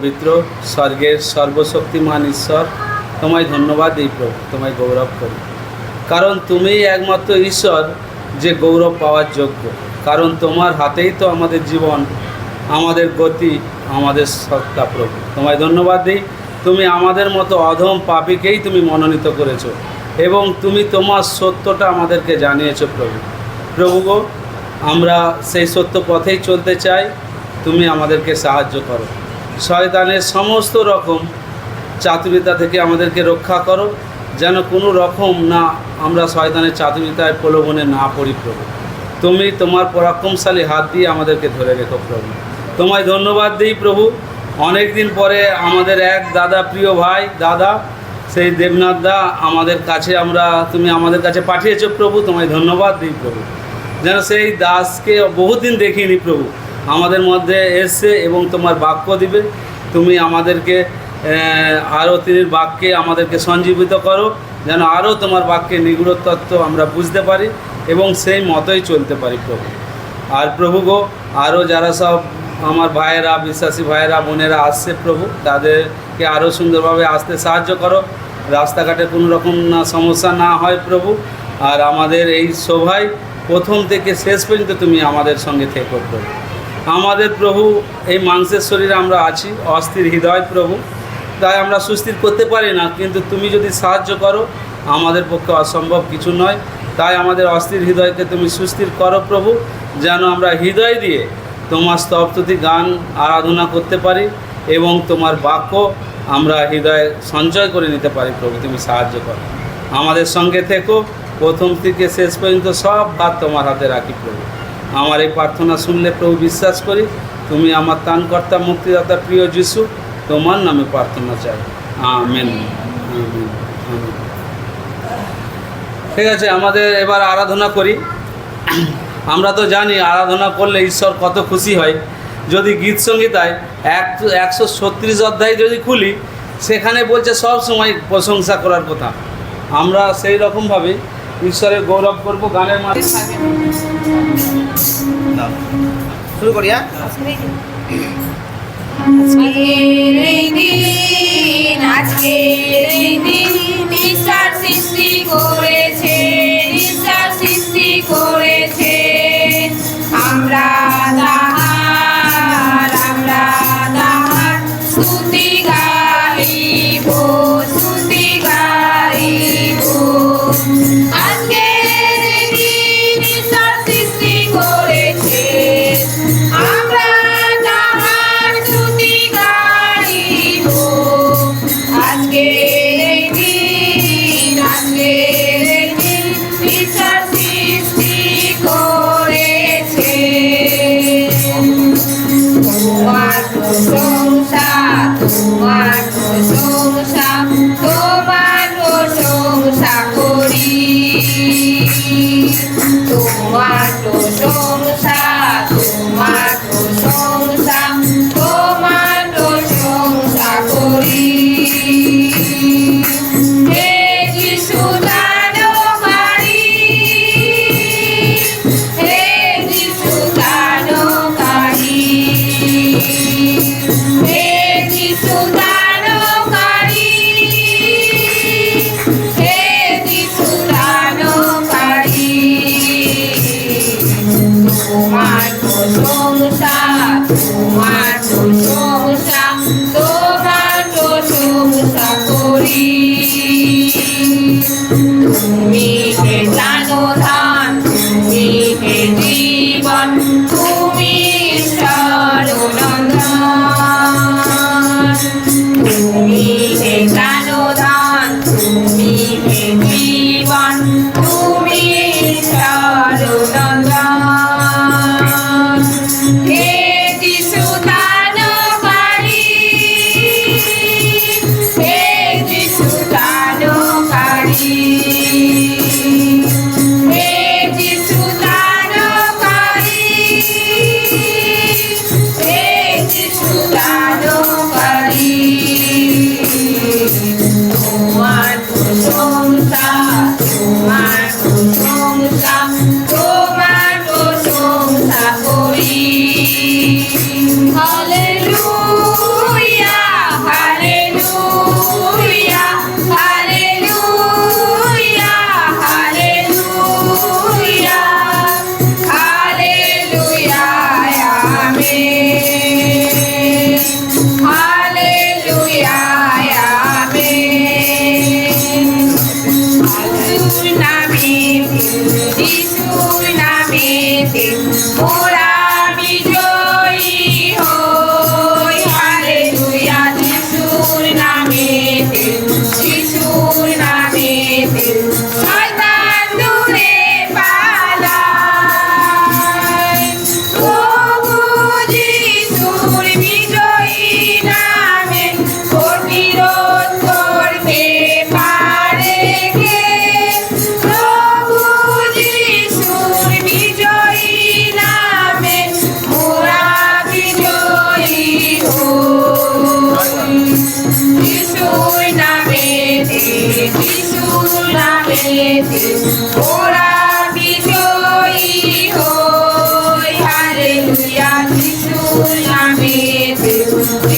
পবিত্র স্বর্গের সর্বশক্তিমান ঈশ্বর, তোমায় ধন্যবাদ দিই প্রভু, তোমায় গৌরব করি। কারণ তুমিই একমাত্র ঈশ্বর যে গৌরব পাওয়ার যোগ্য। কারণ তোমার হাতেই তো আমাদের জীবন, আমাদের গতি, আমাদের সত্তা প্রভু। তোমায় ধন্যবাদ দিই, তুমি আমাদের মতো অধম পাপীকেই তুমি মনোনীত করেছ এবং তুমি তোমার সত্যটা আমাদেরকে জানিয়েছো প্রভু। প্রভু আমরা সেই সত্য পথেই চলতে চাই, তুমি আমাদেরকে সাহায্য করো। শয়তানের সমস্ত রকম চাতুরিতা থেকে আমাদেরকে রক্ষা করো, যেন কোনো রকম না আমরা শয়তানের চাতুরিতায় প্রলোভনে না পড়ি প্রভু। তুমি তোমার পরাক্রমশালী হাত দিয়ে আমাদেরকে ধরে রেখো প্রভু। তোমায় ধন্যবাদ দিই প্রভু। অনেক দিন পরে আমাদের এক দাদা প্রিয় ভাই, দাদা, সেই দেবনাথ দা আমাদের কাছে আমরা, তুমি আমাদের কাছে পাঠিয়েছো প্রভু, তোমায় ধন্যবাদ দিই প্রভু। যেন সেই দাসকে বহুদিন দেখিনি প্রভু। আমাদের মধ্যে এসছে এবং তোমার বাক্য দিবে। তুমি আমাদেরকে আরও তিনির বাক্যে আমাদেরকে সঞ্জীবিত করো, যেন আরও তোমার বাক্যে নিগুড় তত্ত্ব আমরা বুঝতে পারি এবং সেই মতোই চলতে পারি প্রভু। আর প্রভু গো, আরও যারা সব আমার ভাইয়েরা, বিশ্বাসী ভাইয়েরা, বোনেরা আসছে প্রভু, তাদেরকে আরও সুন্দরভাবে আসতে সাহায্য করো। রাস্তাঘাটে কোনো রকম না সমস্যা না হয় প্রভু। আর আমাদের এই সভায় প্রথম থেকে শেষ পর্যন্ত তুমি আমাদের সঙ্গে থেকো প্রভু। আমাদের প্রভু এই মাংসের শরীরে আমরা আছি, অস্থির হৃদয় প্রভু। তাই আমরা সুস্থির করতে পারি না, কিন্তু তুমি যদি সাহায্য করো, আমাদের পক্ষে অসম্ভব কিছু নয়। তাই আমাদের অস্থির হৃদয়কে তুমি সুস্থির করো প্রভু, যেন আমরা হৃদয় দিয়ে তোমার স্তবস্তুতি, গান, আরাধনা করতে পারি এবং তোমার বাক্য আমরা হৃদয়ে সঞ্চয় করে নিতে পারি প্রভু, তুমি সাহায্য করো। আমাদের সঙ্গে থেকো, প্রথম থেকে শেষ পর্যন্ত সব ভাত তোমার হাতে রাখি প্রভু। আমার এই প্রার্থনা শুনলে প্রভু বিশ্বাস করি, তুমি আমার তানকর্তা মুক্তিদাতা, প্রিয় যিশু, তোমার নামে প্রার্থনা চাই। আমেন। ঠিক আছে, আমাদের এবার আরাধনা করি। আমরা তো জানি আরাধনা করলে ঈশ্বর কত খুশি হয়। যদি গীত সঙ্গীতায় এক, একশো ছত্রিশ অধ্যায় যদি খুলি, সেখানে বলছে সব সময় প্রশংসা করার কথা। আমরা সেই রকমভাবে ঈশ্বরের গৌরব করব, গানের মাধ্যমে। শুরু করি হ্যাঁ? সৃষ্টি করেছে সৃষ্টি করেছে। আমরা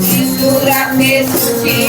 Jesús la Jesús y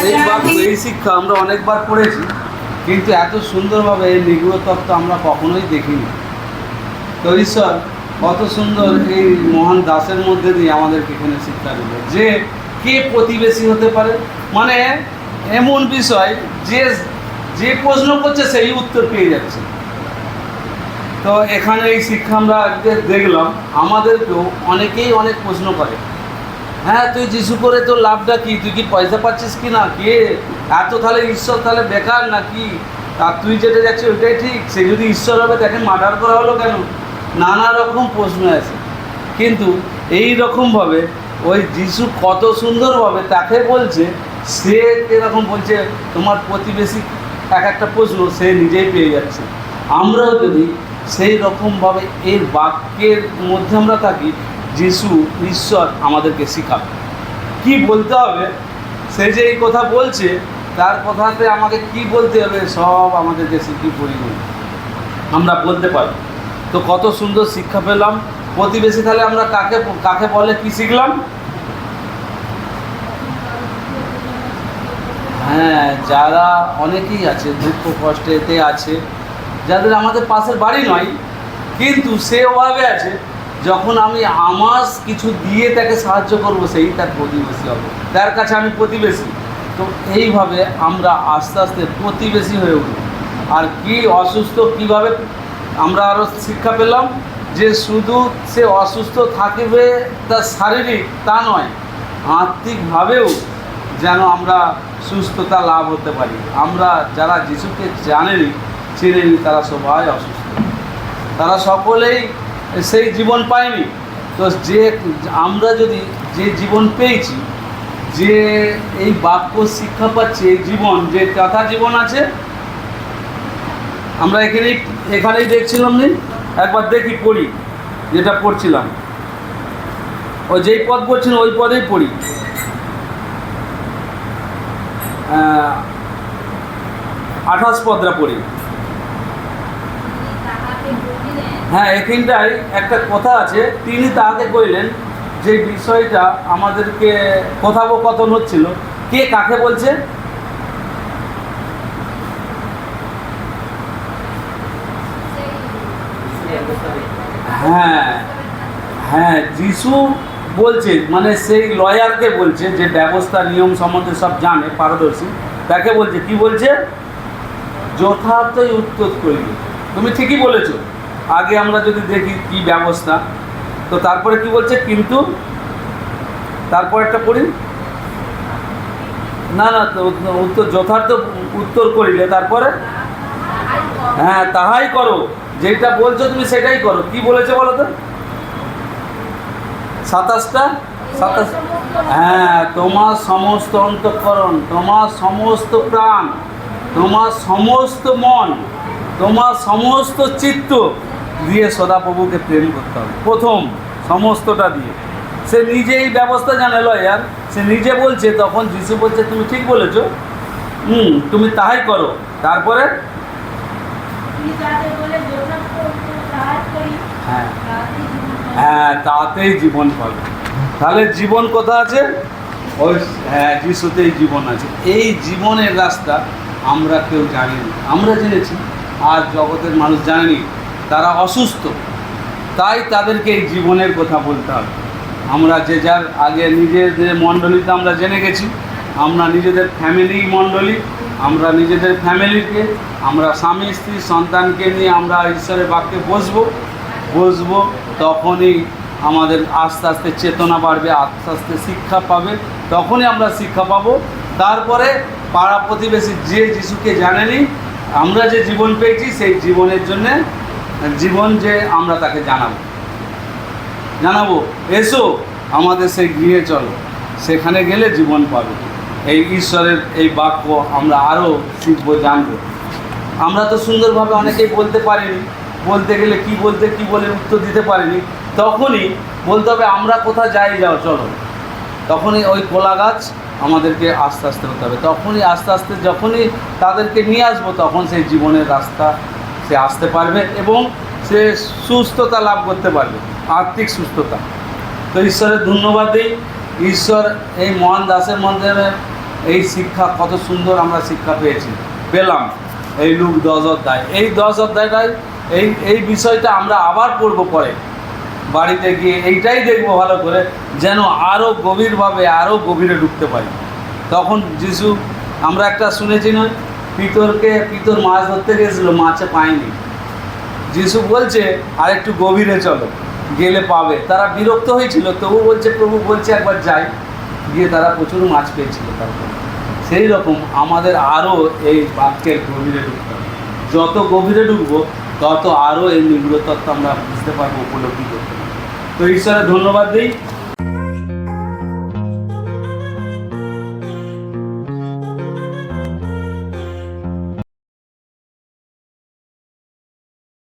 অনেকবার এই শিক্ষা আমরা অনেকবার পড়েছি কিন্তু এত সুন্দরভাবে এই নিগ্রহ তত্ত্ব আমরা কখনোই দেখিনি। তো ঈশ্বর কত সুন্দর এই মহান দাসের মধ্যে দিয়ে আমাদেরকে এখানে শিক্ষা দিল। যে কে প্রতিবেশী হতে পারে? মানে এমন বিষয় যে যে প্রশ্ন করছে সেই উত্তর পেয়ে যাচ্ছে। তো এখানে এই শিক্ষা আমরা দেখলাম আমাদেরকেও অনেকেই অনেক প্রশ্ন করে। হ্যাঁ তুই যিশু করে তোর লাভটা কি? তুই কি পয়সা পাচ্ছিস কি না? কে? এত তাহলে ঈশ্বর তাহলে বেকার না কি আর তুই যেটা যাচ্ছিস ওইটাই ঠিক। সে যদি ঈশ্বর হবে, তাকে মার্ডার করা হলো কেন? নানা রকম প্রশ্ন আছে। কিন্তু এই রকমভাবে ওই যিশু কত সুন্দরভাবে তাকে বলছে, সে এরকম বলছে, তোমার প্রতিবেশী এক একটা প্রশ্ন সে নিজেই পেয়ে যাচ্ছে। আমরাও যদি সেই রকমভাবে এর বাক্যের মধ্যে আমরা থাকি যিশু ঈশ্বর আমাদেরকে শেখাবে। কি বলতে হবে? সে যে এই কথা বলছে, তার কথাতে আমাকে কি বলতে হবে? সব আমাদেরকে শিখিয়ে পড়িয়ে আমরা বলতে পারি তো কত সুন্দর শিক্ষা পেলাম। প্রতিবেশী তাহলে আমরা কাকে কাকে বলে কি শিখলাম? হ্যাঁ যারা অনেকেই আছে, দুঃখ কষ্টেতে আছে, যাদের আমাদের পাশের বাড়ি নয়, কিন্তু সে অভাবে আছে যখন আমি আমার কিছু দিয়ে তাকে সাহায্য করব, সেই তার প্রতিবেশী হবে। তার কাছে আমি প্রতিবেশী। তো এইভাবে আমরা আস্তে আস্তে প্রতিবেশী হয়ে উঠব আর কি অসুস্থ কীভাবে আমরা আরও শিক্ষা পেলাম যে শুধু সে অসুস্থ থাকবে তার শারীরিক, তা নয়, আত্মিকভাবেও যেন আমরা সুস্থতা লাভ হতে পারি। আমরা যারা যিশুকে জানেনি, চেনেনি, তারা সবাই অসুস্থ। তারা সকলেই সেই জীবন পায়নি তো যে আমরা যদি যে জীবন পেয়েছি, যে এই বাক্য শিক্ষা পাচ্ছি, এই জীবন, যে কথা জীবন আছে, আমরা এখানেই এখানেই দেখছিলাম নি? একবার দেখি পড়ি, যেটা পড়ছিলাম। ওই যেই পদ পড়ছেন ওই পদেই পড়ি। আঠাশ পদরা পড়ি। হ্যাঁ এখানটায় একটা কথা আছে। তিনি তাহাকে কইলেন যে বিষয়টা আমাদেরকে কথোপকথন হচ্ছিল। কে কাকে বলছে? হ্যাঁ হ্যাঁ যিশু বলছে মানে সেই লয়ারকে বলছে যে ব্যবস্থা, নিয়ম সম্বন্ধে সব জানে, পারদর্শী। তাকে বলছে, কি বলছে? যথার্থই উত্তর করিবে। তুমি ঠিকই বলেছ। আগে আমরা যদি দেখি কি ব্যবস্থা, তো তারপরে কি বলছে? কিন্তু তারপর একটা পড়ি। না না উত্তর যথার্থ উত্তর করিলে তারপরে? হ্যাঁ তাহাই করো। যেটা বলছো তুমি সেটাই করো। কি বলেছে বলো তো? সাতাশটা? সাতাশ হ্যাঁ তোমার সমস্ত অন্তঃকরণ তোমার সমস্ত প্রাণ তোমার সমস্ত মন তোমার সমস্ত চিত্ত দিয়ে সদাপ্রভুকে প্রেম করতে হবে। প্রথম সমস্তটা দিয়ে। সে নিজেই ব্যবস্থা জানে লয়ার সে নিজে বলছে তখন যিশু বলছে তুমি ঠিক বলেছ। হুম তুমি তাহাই করো। তারপরে? হ্যাঁ। হ্যাঁ তাতেই জীবন পাবে। তাহলে জীবন কোথা আছে? ওই হ্যাঁ যিশুতেই জীবন আছে। এই জীবনের রাস্তা আমরা কেউ জানি না আমরা জেনেছি। আর জগতের মানুষ জানেনি। তারা অসুস্থ। তাই তাদেরকে এই জীবনের কথা বলতে হবে। আমরা যে যার আগে নিজেদের মণ্ডলীতে আমরা জেনে গেছি, আমরা নিজেদের ফ্যামিলি মণ্ডলী, আমরা নিজেদের ফ্যামিলিকে, আমরা স্বামী, স্ত্রী, সন্তানকে নিয়ে আমরা ঈশ্বরের বাক্যে বসবো। বসবো তখনই আমাদের আস্তে আস্তে চেতনা বাড়বে, আস্তে আস্তে শিক্ষা পাবে। তখনই আমরা শিক্ষা পাবো। তারপরে পাড়া প্রতিবেশী যে যিশুকে জানেনি, আমরা যে জীবন পেয়েছি সেই জীবনের জন্যে জীবন যে আমরা তাকে জানাব। জানাব, এসো, আমাদের সেই গৃহে চলো। সেখানে গেলে জীবন পাবে। এই ঈশ্বরের এই বাক্য আমরা আরও শিখব, জানব। আমরা তো সুন্দরভাবে অনেকেই বলতে পারিনি। বলতে গেলে কি বলতে, কি বলে উত্তর দিতে পারিনি। তখনই বলতে হবে, আমরা কোথায় যাই? যাও, চলো। তখনই ওই কোলা গাছ আমাদেরকে আস্তে আস্তে হতে হবে। তখনই আস্তে আস্তে যখনই তাদেরকে নিয়ে আসব, তখন সেই জীবনের রাস্তা সে আসতে পারবে এবং সে সুস্থতা লাভ করতে পারবে, আর্থিক সুস্থতা। তো ঈশ্বরের ধন্যবাদ দিই। ঈশ্বর এই মহান দাসের মধ্যে এই শিক্ষা কত সুন্দর আমরা শিক্ষা পেয়েছি। পেলাম এই লুক দশ অধ্যায়। এই দশ অধ্যায়টাই, এই এই বিষয়টা আমরা আবার পড়ব পরে। বাড়িতে গিয়ে এইটাই দেখব ভালো করে, যেন আরও গভীরভাবে আরও গভীরে ঢুকতে পারি। তখন যিশু, আমরা একটা শুনেছি নয় পিতরকে, পিতর মাছ ধরতে গেছিল, মাছে পায়নি। যিশু বলছে আর একটু গভীরে চলো, গেলে পাবে। তারা বিরক্ত হয়েছিল, তবু বলছে, প্রভু বলছে একবার যাই। গিয়ে তারা প্রচুর মাছ পেয়েছিল তারপর। সেই রকম আমাদের আরও এই বাক্যের গভীরে ঢুকতে হবে। যত গভীরে ঢুকবো, তত আরও এই নিগ্রতত্ত্ব আমরা বুঝতে পারব, উপলব্ধি করতে পারব। তো ঈশ্বরের ধন্যবাদ দিই।